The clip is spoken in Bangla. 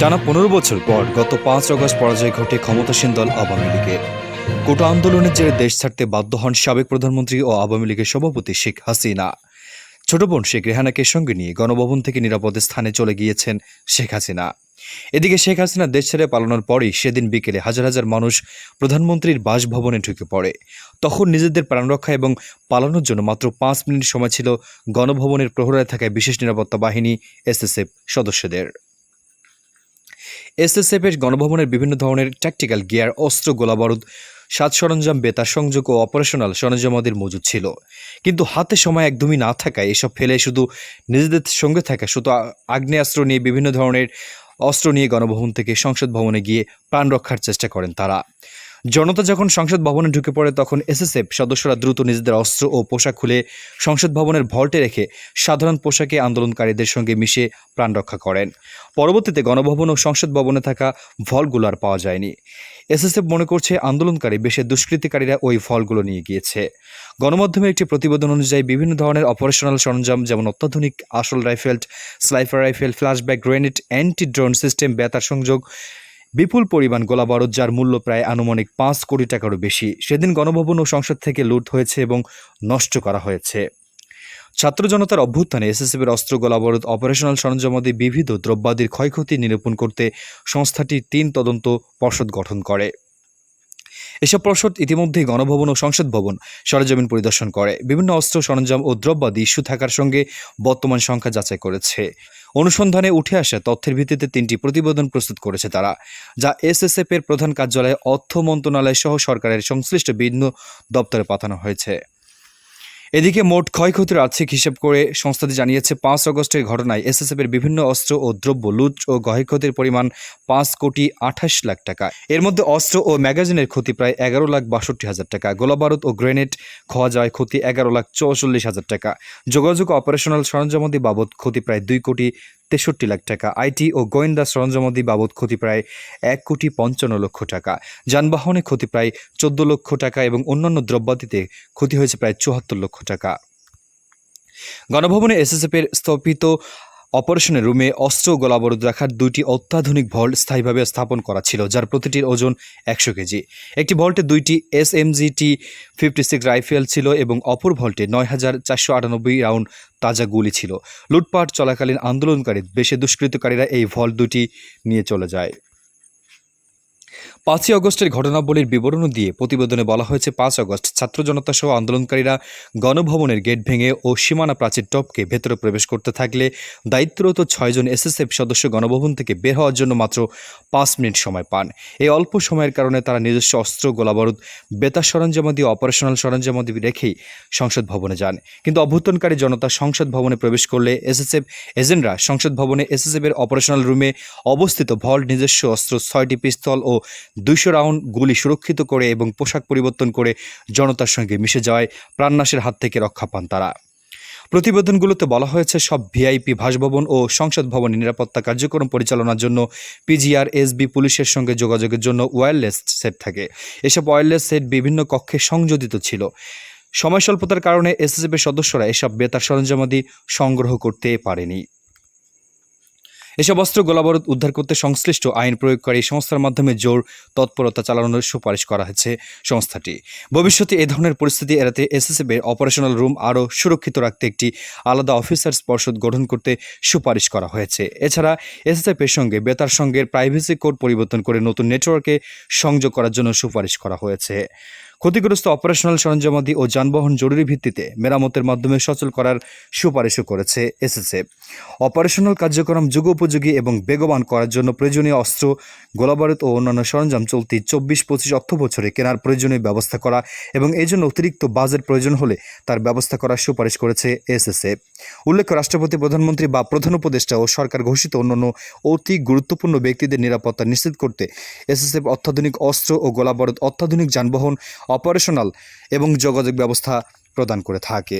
টানা পনেরো বছর পর গত পাঁচ আগস্ট পরাজয় ঘটে ক্ষমতাসীন দল আওয়ামী লীগের কোটা আন্দোলনের জেরে দেশ ছাড়তে বাধ্য হন সাবেক প্রধানমন্ত্রী ও আওয়ামী লীগের সভাপতি শেখ হাসিনা। ছোট বোন শেখ রেহানাকে সঙ্গে নিয়ে গণভবন থেকে নিরাপদ স্থানে চলে গিয়েছেন শেখ হাসিনা। এদিকে শেখ হাসিনা দেশ ছেড়ে পালানোর পরেই সেদিন বিকেলে হাজার হাজার মানুষ প্রধানমন্ত্রীর বাসভবনে ঢুকে পড়ে। তখন নিজেদের প্রাণরক্ষা এবং পালানোর জন্য মাত্র পাঁচ মিনিট সময় ছিল গণভবনের প্রহরায় থাকা বিশেষ নিরাপত্তা বাহিনী, এসএসএফ সদস্যদের। এসএসএফ এর গণভবনের বিভিন্ন ধরনের ট্যাকটিক্যাল গিয়ার অস্ত্র, গোলাবারুদ সাত সরঞ্জাম, বেতার সংযোগ ও অপারেশনাল সরঞ্জামাদের মজুদ ছিল। কিন্তু হাতে সময় একদমই না থাকায় এসব ফেলে শুধু নিজেদের সঙ্গে থাকা, শুধু আগ্নেয়াস্ত্র নিয়ে বিভিন্ন ধরনের অস্ত্র নিয়ে গণভবন থেকে সংসদ ভবনে গিয়ে প্রাণ রক্ষার চেষ্টা করেন তারা। জনতা যখন সংসদ ভবনে ঢুকে পড়ে, তখন এসএসএফ সদস্যরা দ্রুত নিজেদের অস্ত্র ও পোশাক খুলে সংসদ ভবনের ভল্টে রেখে সাধারণ পোশাকে আন্দোলনকারীদের সঙ্গে মিশে প্রাণ রক্ষা করেন। পরবর্তীতে গণভবন ও সংসদ ভবনে থাকা ভলগুলো আর পাওয়া যায়নি। এসএসএফ মনে করছে আন্দোলনকারী বেশে দুষ্কৃতিকারীরা ওই ফলগুলো নিয়ে গিয়েছে। গণমাধ্যমের একটি প্রতিবেদন অনুযায়ী বিভিন্ন ধরনের অপারেশনাল সরঞ্জাম যেমন অত্যাধুনিক আসল rifle, স্লাইফার rifle, flashback, grenade anti drone system, বেতার সংযোগ বিপুল পরিমাণ গোলাবারুদ, যার মূল্য প্রায় আনুমানিক পাঁচ কোটি টাকারও বেশি। সেদিন গণভবন ও সংসদ থেকে লুট হয়েছে এবং নষ্ট করা হয়েছে। ছাত্র জনতার অভ্যুত্থানে এসএসএফের অস্ত্র গোলাবারুদ, অপারেশনাল সরঞ্জামাদি বিবিধ দ্রব্যাদির ক্ষয়ক্ষতি নিরূপণ করতে সংস্থাটি তিন তদন্ত পর্ষদ গঠন করে। এসব পর্ষদ ইতিমধ্যেই গণভবন ও সংসদ ভবন, সরজমিন পরিদর্শন করে। বিভিন্ন অস্ত্র, সরঞ্জাম ও দ্রব্যাদি ইস্যু থাকার সঙ্গে বর্তমান সংখ্যা যাচাই করেছে। অনুসন্ধানে উঠে আসা তথ্যের ভিত্তিতে তিনটি প্রতিবেদন প্রস্তুত করেছে তারা, যা এসএসএফ এর প্রধান কার্যালয়ে অর্থ মন্ত্রণালয় সহ সরকারের সংশ্লিষ্ট বিভিন্ন দপ্তরে পাঠানো হয়েছে। এদিকে মোট ক্ষয়ক্ষতির আর্থিক হিসেব করে সংস্থাটি জানিয়েছে, পাঁচ অগস্টের ঘটনায় এসএসএফ এর বিভিন্ন অস্ত্র ও দ্রব্য লুট ও ক্ষয়ক্ষতির পরিমাণ পাঁচ কোটি আঠাশ লাখ টাকা। এর মধ্যে অস্ত্র ও ম্যাগাজিনের ক্ষতি প্রায় এগারো লাখ বাষট্টি হাজার টাকা। গোলাবারুদ ও গ্রেনেড খাওয়া যায় ক্ষতি এগারো লাখ চৌচল্লিশ হাজার টাকা। যোগাযোগ অপারেশনাল সরঞ্জামাদি বাবদ ক্ষতি প্রায় দুই কোটি তেষট্টি লাখ টাকা। আইটি ও গোয়েন্দা সরঞ্জামাদি বাবদ ক্ষতি প্রায় এক কোটি পঞ্চান্ন লক্ষ টাকা। যানবাহনে ক্ষতি প্রায় চোদ্দ লক্ষ টাকা এবং অন্যান্য দ্রব্যাদিতে ক্ষতি হয়েছে প্রায় চুয়াত্তর লক্ষ টাকা। গণভবনে এসএসএফ এর স্থপিত অপারেশনের রুমে অস্ত্র গোলাবারুদ রাখার দুইটি অত্যাধুনিক ভল্ট স্থায়ীভাবে স্থাপন করা ছিল, যার প্রতিটির ওজন একশো কেজি। একটি ভল্টে দুইটি S T fifty six rifle ছিল এবং অপর ভল্টে নয় হাজার চারশো আটানব্বই রাউন্ড তাজা গুলি ছিল। লুটপাট চলাকালীন আন্দোলনকারী, বেশি দুষ্কৃতকারীরা এই ভল্ট দুটি নিয়ে চলে যায়। পাঁচই অগস্টের ঘটনাবলীর বিবরণ দিয়ে প্রতিবেদনে বলা হয়েছে, পাঁচ অগস্ট ছাত্র জনতা সহ আন্দোলনকারীরা গণভবনের গেট ভেঙে ও সীমানা প্রাচীর টপকে ভেতরে প্রবেশ করতে থাকলে দায়িত্বরত ছয়জন এসএসএফ সদস্য গণভবন থেকে বের হওয়ার জন্য মাত্র পাঁচ মিনিট সময় পান। এই অল্প সময়ের কারণে তারা নিজস্ব অস্ত্র, গোলাবারুদ, বেতার সরঞ্জামাদি অপারেশনাল সরঞ্জামাদি রেখেই সংসদ ভবনে যান। কিন্তু অভ্যুত্থানকারী জনতা সংসদ ভবনে প্রবেশ করলে এসএসএফ এজেন্টরা সংসদ ভবনে এসএসএফ এর অপারেশনাল রুমে অবস্থিত ভল্ট নিজস্ব অস্ত্র, ছয়টি পিস্তল ও দুইশো রাউন্ড গুলি সুরক্ষিত করে এবং পোশাক পরিবর্তন করে জনতার সঙ্গে মিশে যাওয়ায় প্রাণনাশের হাত থেকে রক্ষা পান তারা। প্রতিবেদনগুলোতে বলা হয়েছে, সব ভিআইপি বাসভবন ও সংসদ ভবনে নিরাপত্তা কার্যক্রম পরিচালনার জন্য পিজিআর, এসবি, পুলিশের সঙ্গে যোগাযোগের জন্য ওয়্যারলেস সেট থাকে। এসব ওয়্যারলেস সেট বিভিন্ন কক্ষে সংযোজিত ছিল। সময় স্বল্পতার কারণে এসএসএফের সদস্যরা এসব বেতার সরঞ্জামাদি সংগ্রহ করতে পারেনি। এসব অস্ত্র গোলাবারুদ উদ্ধার করতে সংশ্লিষ্ট আইন প্রয়োগকারী সংস্থার মাধ্যমে জোর তৎপরতা চালানোর সুপারিশ করা হয়েছে সংস্থাটি। ভবিষ্যতে এ ধরনের পরিস্থিতি এড়াতে এসএসএফ এর অপারেশনাল রুম আরও সুরক্ষিত রাখতে একটি আলাদা অফিসার্স পর্ষদ গঠন করতে সুপারিশ করা হয়েছে। এছাড়া এসএসএফ এর সঙ্গে বেতার সঙ্গের প্রাইভেসি কোড পরিবর্তন করে নতুন নেটওয়ার্কে সংযোগ করার জন্য সুপারিশ করা হয়েছে। ক্ষতিগ্রস্ত অপারেশনাল সরঞ্জামাদি ও যানবাহন জরুরি ভিত্তিতে মেরামতের মাধ্যমে সচল করার সুপারিশও করেছে এসএসএফ অপারেশনাল কার্যক্রম যুগোপযোগী এবং বেগবান করার জন্য প্রয়োজনীয় অস্ত্র, গোলাবারুদ ও অন্যান্য সরঞ্জাম চলতি চব্বিশ, পঁচিশ অর্থ বছরে কেনার প্রয়োজনীয় ব্যবস্থা করা এবং এই জন্য অতিরিক্ত বাজেট প্রয়োজন হলে তার ব্যবস্থা করার সুপারিশ করেছে এসএসএফ উল্লেখ্য, রাষ্ট্রপতি, প্রধানমন্ত্রী বা প্রধান উপদেষ্টা ও সরকার ঘোষিত অন্যান্য অতি গুরুত্বপূর্ণ ব্যক্তিদের নিরাপত্তা নিশ্চিত করতে এসএসএফ অত্যাধুনিক অস্ত্র ও গোলাবারুদ, অত্যাধুনিক যানবাহন অপারেশনাল এবং যোগাযোগ ব্যবস্থা প্রদান করে থাকে।